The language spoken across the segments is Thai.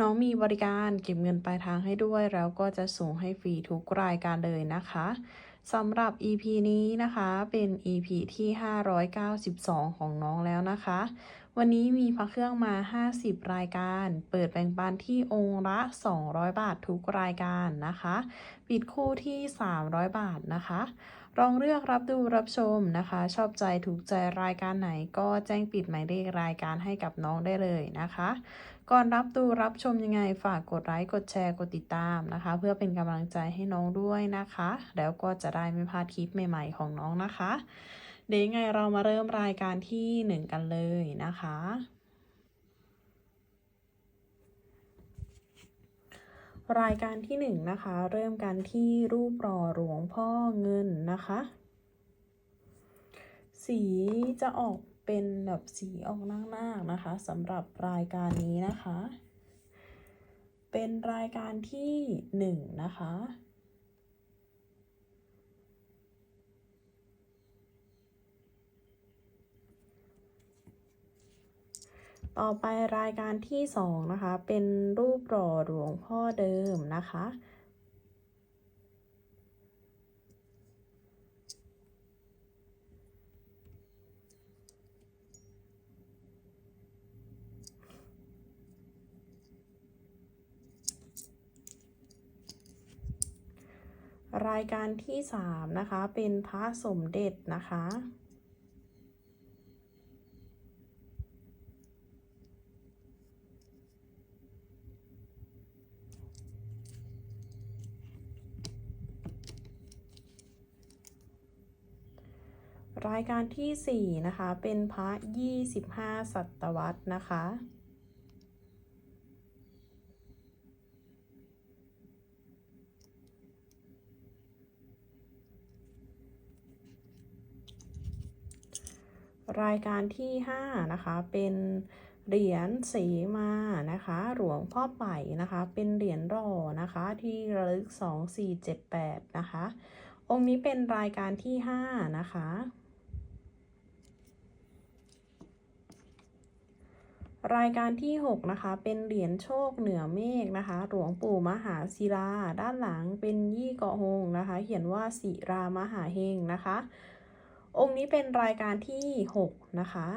น้องมีบริการเก็บเงินปลายทางให้ด้วย แล้วก็จะส่งให้ฟรีทุกรายการเลยนะคะสำหรับ EP นี้นะคะเป็น EP ที่ 592 ของน้องแล้วนะคะ วันนี้มีพระเครื่องมา 50 รายการ เปิดแบ่งปันที่องค์ละ 200 บาททุกรายการนะคะ ปิดคู่ที่ 300 บาทนะคะลองเลือกรับดูรับชมนะคะ ชอบใจถูกใจรายการไหนก็แจ้งปิดหมายเลขรายการให้กับน้องได้เลยนะคะ ก่อนรับดูรับชมยังไงฝากกดไลค์กดแชร์กดติดตามนะคะ เพื่อเป็นกำลังใจให้น้องด้วยนะคะ แล้วก็จะได้ไม่พลาดคลิปใหม่ๆของน้องนะคะ เดี๋ยวยังไงเรามาเริ่มรายการที่หนึ่งกันเลยนะคะ รายการที่หนึ่งนะคะ เริ่มกันที่รูปหล่อหลวงพ่อเงินนะคะ สีจะออก เป็นแบบสีออกนาคๆนะคะสำหรับรายการนี้นะคะ เป็นรายการที่หนึ่งนะคะ ต่อไปรายการที่สองนะคะ เป็นรูปหล่อหลวงพ่อเดิมนะคะ รายการที่สามนะคะ เป็นพระสมเด็จนะคะ รายการที่สี่นะคะ เป็นพระยี่สิบห้าศตวรรษนะคะ รายการที่ห้านะคะ เป็นเหรียญเสมานะคะ หลวงพ่อไป่นะคะ เป็นเหรียญรอนะคะ ที่ระลึกสองสี่เจ็ดแปดนะคะ องค์นี้เป็นรายการที่ห้านะคะรายการที่ 6 นะคะ เป็นเหรียญโชคเหนือเมฆนะคะ หลวงปู่มหาศิลา ด้านหลังเป็นยี่เกาะหงนะคะ เขียนว่าศิรามหาเฮงนะคะ องค์นี้เป็นรายการที่ 6 นะคะ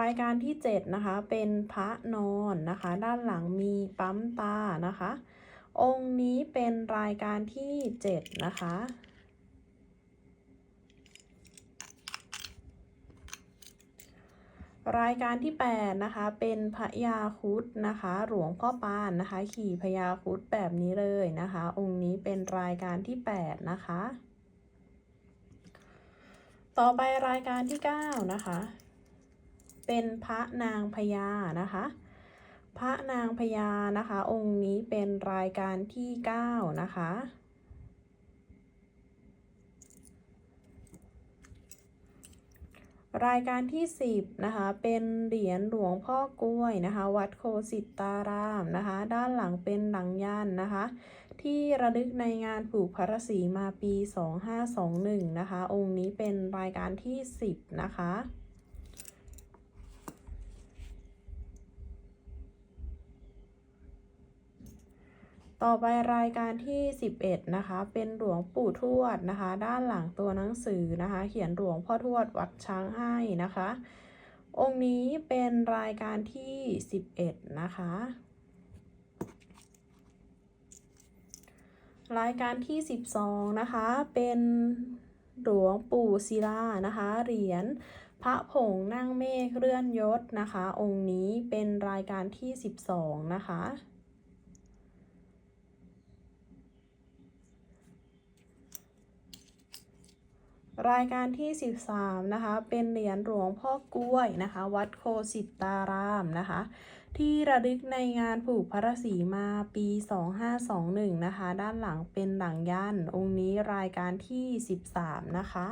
รายการที่ 7 นะคะ เป็นพระนอนนะคะ ด้านหลังมีปั๊มตานะคะ องค์นี้เป็นรายการที่ 7 นะคะ รายการที่ 8 นะคะ เป็นพญาคุดนะคะ หลวงพ่อปานนะคะ ขี่พญาคุดแบบนี้เลยนะคะ องค์นี้เป็นรายการที่ 8 นะคะ ต่อไปรายการที่ 9 นะคะ เป็นพระนางพญานะคะ พระนางพญานะคะ องค์นี้เป็นรายการที่ 9 นะคะ รายการที่ 10นะคะเป็นเหรียญหลวงพ่อกล้วยนะคะวัดโคสิตารามนะคะด้านหลังเป็นหลังยันนะคะที่ระลึกในงานผูกพระศรีมาปี 2521นะคะองค์นี้เป็นรายการที่ 10นะคะ ต่อไปรายการที่ 11 นะคะ เป็นหลวงปู่ทวดนะคะ ด้านหลังตัวหนังสือนะคะ เขียนหลวงพ่อทวดวัดช้างให้นะคะ องค์นี้เป็นรายการที่ 11 นะคะ รายการที่ 12 นะคะ เป็นหลวงปู่ศิลานะคะ เหรียญพระผงนั่งเมฆเลื่อนยศนะคะ องค์นี้เป็นรายการที่ 12 นะคะ รายการที่ 13 นะคะ เป็นเหรียญหลวงพ่อกล้วยนะคะ วัดโคสิตารามนะคะ ที่ระลึกในงานผูกพระศรีมาปี 2521 นะคะ ด้านหลังเป็นหลังยันองค์นี้รายการที่ 13 นะคะ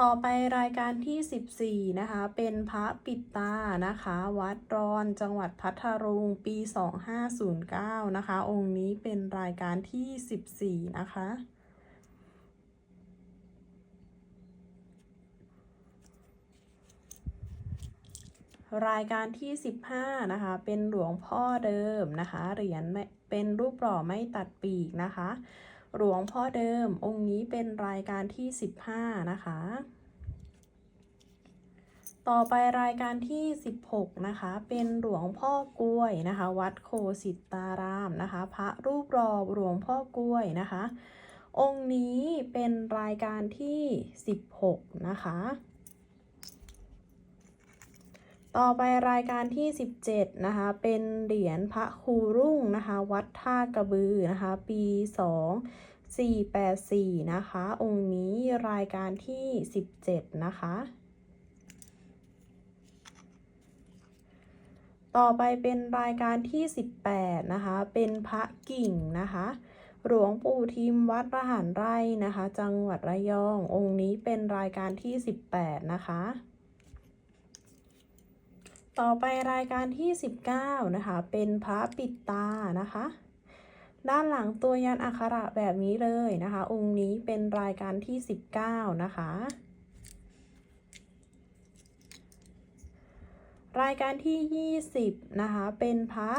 ต่อไปรายการที่ 14 นะคะ เป็นพระปิดตานะคะ วัดรอนจังหวัดพัทลุงปี 2509 นะคะ องค์นี้เป็นรายการที่ 14 นะคะ รายการที่ 15 นะคะ เป็นหลวงพ่อเดิมนะคะ เหรียญไม่เป็นรูปหล่อไม่ตัดปีกนะคะ หลวงพ่อเดิมองค์นี้เป็นรายการที่ 15 นะคะ ต่อไปรายการที่ 16 นะคะ เป็นหลวงพ่อกล้วยนะคะ วัดโคสิตารามนะคะ พระรูปหล่อหลวงพ่อกล้วยนะคะ องค์นี้เป็นรายการที่ 16 นะคะ ต่อไปรายการที่ 17 นะคะ เป็นเหรียญพระครูรุ่งนะคะ วัดท่ากระบือนะคะ ปี 2484 นะคะ องค์นี้รายการที่ 17 นะคะ ต่อไปเป็นรายการที่ 18 นะคะ เป็นพระกิ่งนะคะ หลวงปู่ทิมวัดระหารไร่นะคะ จังหวัดระยอง องค์นี้เป็นรายการที่ 18 นะคะ ต่อไปรายการที่ 19 นะคะ เป็นพระปิดตานะคะ ด้านหลังตัวยันอักขระแบบนี้เลยนะคะ องค์นี้เป็นรายการที่ 19 นะคะ รายการที่ 20 นะคะ เป็นพระ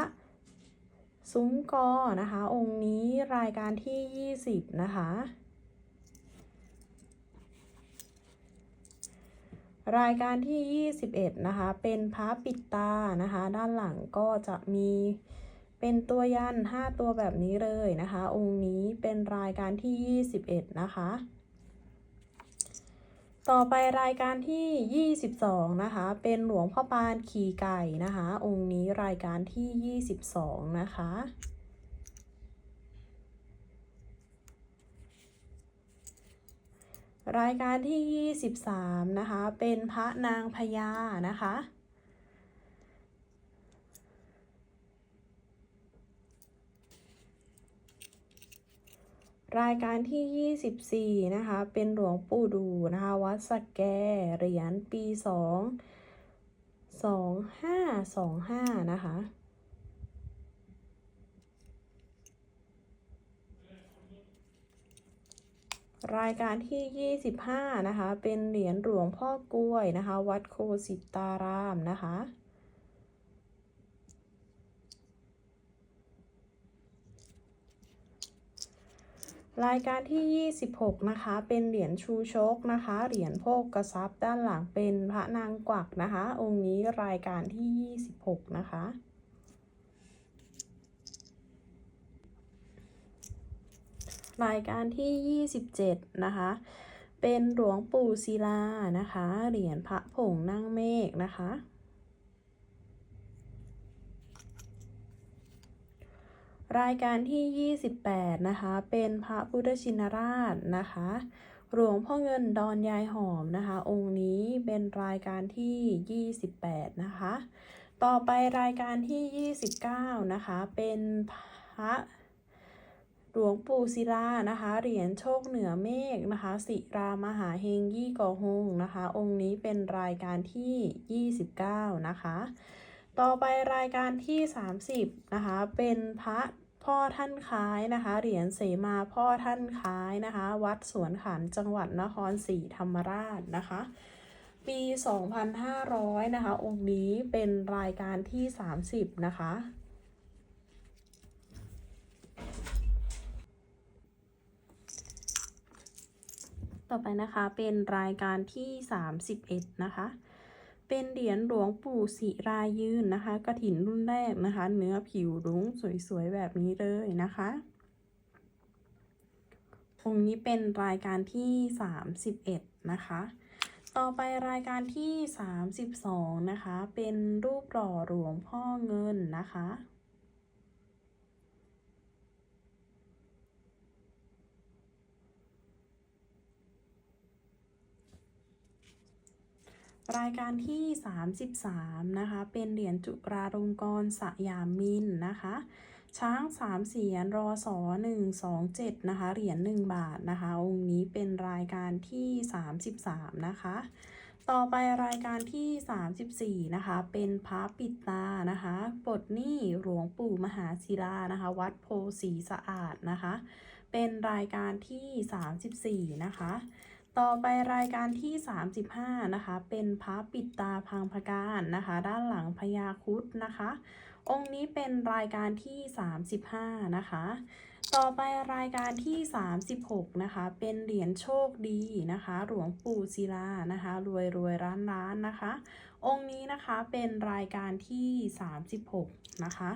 ซุ้มกอนะคะ องค์นี้รายการที่ 20 นะคะ รายการที่ 21 นะคะ เป็นพระปิดตานะคะ ด้านหลังก็จะมีเป็นตัวยัน 5 ตัวแบบนี้เลยนะคะ องค์นี้เป็นรายการที่ 21 นะคะ ต่อไปรายการที่ 22 นะคะ เป็นหลวงพ่อปานขี่ไก่นะคะ องค์นี้รายการที่ 22 นะคะ รายการที่ 23 นะคะ เป็นพระนางพญานะคะ รายการที่ 24 นะคะ เป็นหลวงปู่ดูนะคะ วัดสะแกเหรียญปี 2 2525 นะคะ รายการที่ 25 นะคะ เป็นเหรียญหลวงพ่อกล้วยนะคะ วัดโคสิตารามนะคะ รายการที่ 26 นะคะ เป็นเหรียญชูชกนะคะ เหรียญโภกกระซับด้านหลังเป็นพระนางกวักนะคะ องค์นี้รายการที่ 26 นะคะ รายการที่ 27 นะคะ เป็นหลวงปู่ศิลานะคะ เหรียญพระผงนั่งเมฆนะคะ รายการที่ 28 นะคะ เป็นพระพุทธชินราชนะคะ หลวงพ่อเงินดอนยายหอมนะคะ องค์นี้เป็นรายการที่ 28 นะคะ ต่อไปรายการที่ 29 นะคะ เป็นพระ หลวงปู่ศิลานะคะ เหรียญโชคเหนือเมฆนะคะสิรามหาเฮงยี่กอฮงนะคะ องค์นี้เป็นรายการที่ 29 นะคะ ต่อไปรายการที่ 30 นะคะ เป็นพระพ่อท่านคล้ายนะคะ เหรียญเสมาพ่อท่านคล้ายนะคะ วัดสวนขันจังหวัดนครศรีธรรมราชนะคะ ปี 2500 นะคะ องค์นี้เป็นรายการที่ 30 นะคะ ต่อไปนะคะเป็นรายการที่ 31 นะคะ เป็นเหรียญหลวงปู่ศิรายืนนะคะกระถินรุ่นแรกนะคะ เนื้อผิวรุ้งสวยๆ แบบนี้เลยนะคะองค์นี้เป็นรายการที่ 31 นะคะ ต่อไปรายการที่ 32 นะคะ เป็นรูปหล่อหลวงพ่อเงินนะคะ รายการที่ 33 นะคะ เป็นเหรียญจุราลงกรณ์สยามมินนะคะ ช้างสามเสียนรอสอ127นะคะ เหรียญ1บาทนะคะ องค์นี้เป็นรายการที่ 33 นะคะ ต่อไปรายการที่ 34 นะคะ เป็นพระปิดตานะคะปลดหนี้หลวงปู่มหาศิลานะคะ วัดโพสีสะอาดนะคะ เป็นรายการที่ 34 นะคะ ต่อไปรายการที่ 35 นะคะ เป็นพระปิดตาพังพการนะคะ ด้านหลังพญาคุดนะคะ องค์นี้เป็นรายการที่ 35 นะคะ ต่อไปรายการที่ 36 นะคะ เป็นเหรียญโชคดีนะคะ หลวงปู่ศิลานะคะ รวยรวยร้านร้านนะคะ องค์นี้นะคะเป็นรายการที่ 36 นะคะ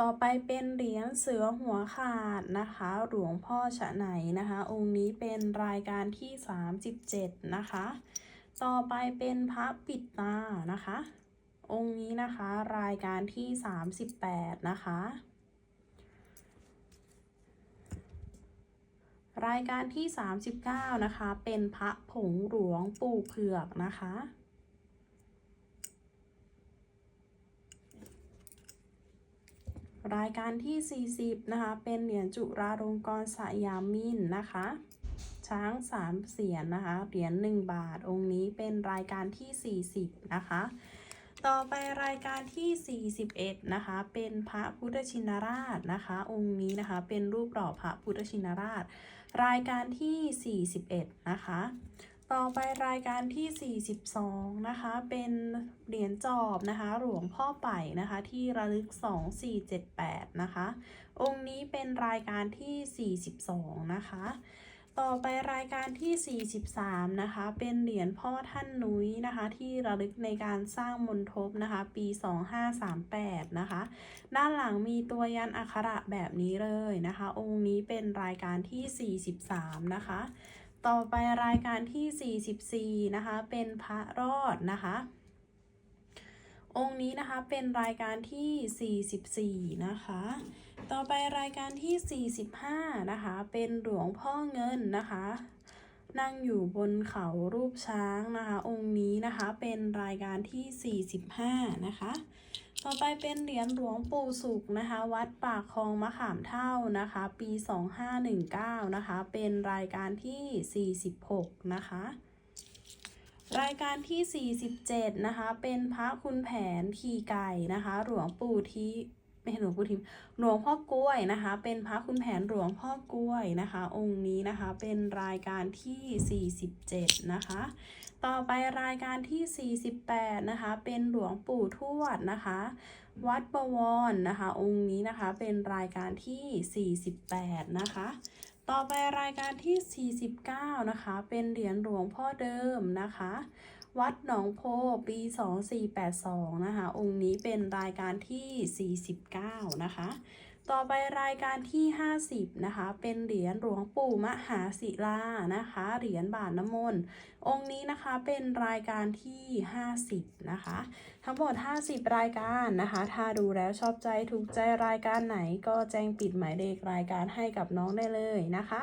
ต่อไปเป็นเหรียญเสือหัวขาดนะคะ หลวงพ่อฉะไหนนะคะ องค์นี้เป็นรายการที่ 37 นะคะ ต่อไปเป็นพระปิดตานะคะ องค์นี้นะคะรายการที่ 38 นะคะ รายการที่ 39 นะคะ เป็นพระผงหลวงปู่เผือกนะคะ รายการที่ 40 นะคะ เป็นเหรียญจุราลงกรณ์สยามมินนะคะ ช้างสามเสียนนะคะ เหรียญ1บาท องค์นี้เป็นรายการที่ 40 นะคะ ต่อไปรายการที่ 41 นะคะ เป็นพระพุทธชินราชนะคะ องค์นี้นะคะ เป็นรูปหล่อพระพุทธชินราช รายการที่ 41 นะคะ ต่อไปรายการที่ 42 นะคะ เป็นเหรียญจอบนะคะ หลวงพ่อไป่นะคะ ที่ระลึก 2478 นะคะ องค์นี้เป็นรายการที่ 42 นะคะ ต่อไปรายการที่ 43 นะคะ เป็นเหรียญพ่อท่านนุ้ยนะคะ ที่ระลึกในการสร้างมณฑปนะคะ ปี 2538 นะคะ ด้านหลังมีตัวยันอักขระแบบนี้เลยนะคะ องค์นี้เป็นรายการที่ 43 นะคะ ต่อไปรายการที่ 44 นะคะ เป็นพระรอดนะคะ องค์นี้นะคะเป็นรายการที่ 44 นะคะ ต่อไปรายการที่ 45 นะคะ เป็นหลวงพ่อเงินนะคะ นั่งอยู่บนเขารูปช้างนะคะ องค์นี้นะคะเป็นรายการที่ 45 นะคะ ต่อไปเป็นเหรียญหลวงปู่สุขนะคะ วัดปากคลองมะขามเท่านะคะ ปี 2519 นะคะ เป็นรายการที่ 46 นะคะ รายการที่ 47 นะคะ เป็นพระคุณแผนขี่ไก่นะคะ หลวงปู่ที ไม่ใช่หลวงปู่ทิมหลวงพ่อกล้วยนะคะ เป็นพระคุณแผนหลวงพ่อกล้วยนะคะ องค์นี้นะคะเป็นรายการที่ 47 นะคะ ต่อไปรายการที่ 48 นะคะ เป็นหลวงปู่ทวดนะคะ วัดบวรนะคะ องค์นี้นะคะเป็นรายการที่ 48 นะคะต่อไปรายการที่ 49 นะคะ เป็นเหรียญหลวงพ่อเดิมนะคะ วัดหนองโพปี 2482 นะคะ องค์นี้เป็นรายการที่ 49 นะคะ ต่อไปรายการที่ 50 นะคะ เป็นเหรียญหลวงปู่มหาศิลานะคะ เหรียญบาทน้ำมนต์ องค์นี้นะคะเป็นรายการที่ 50 นะคะ ทั้งหมด 50 รายการนะคะ ถ้าดูแล้วชอบใจถูกใจรายการไหนก็แจ้งปิดหมายเลขรายการให้กับน้องได้เลยนะคะ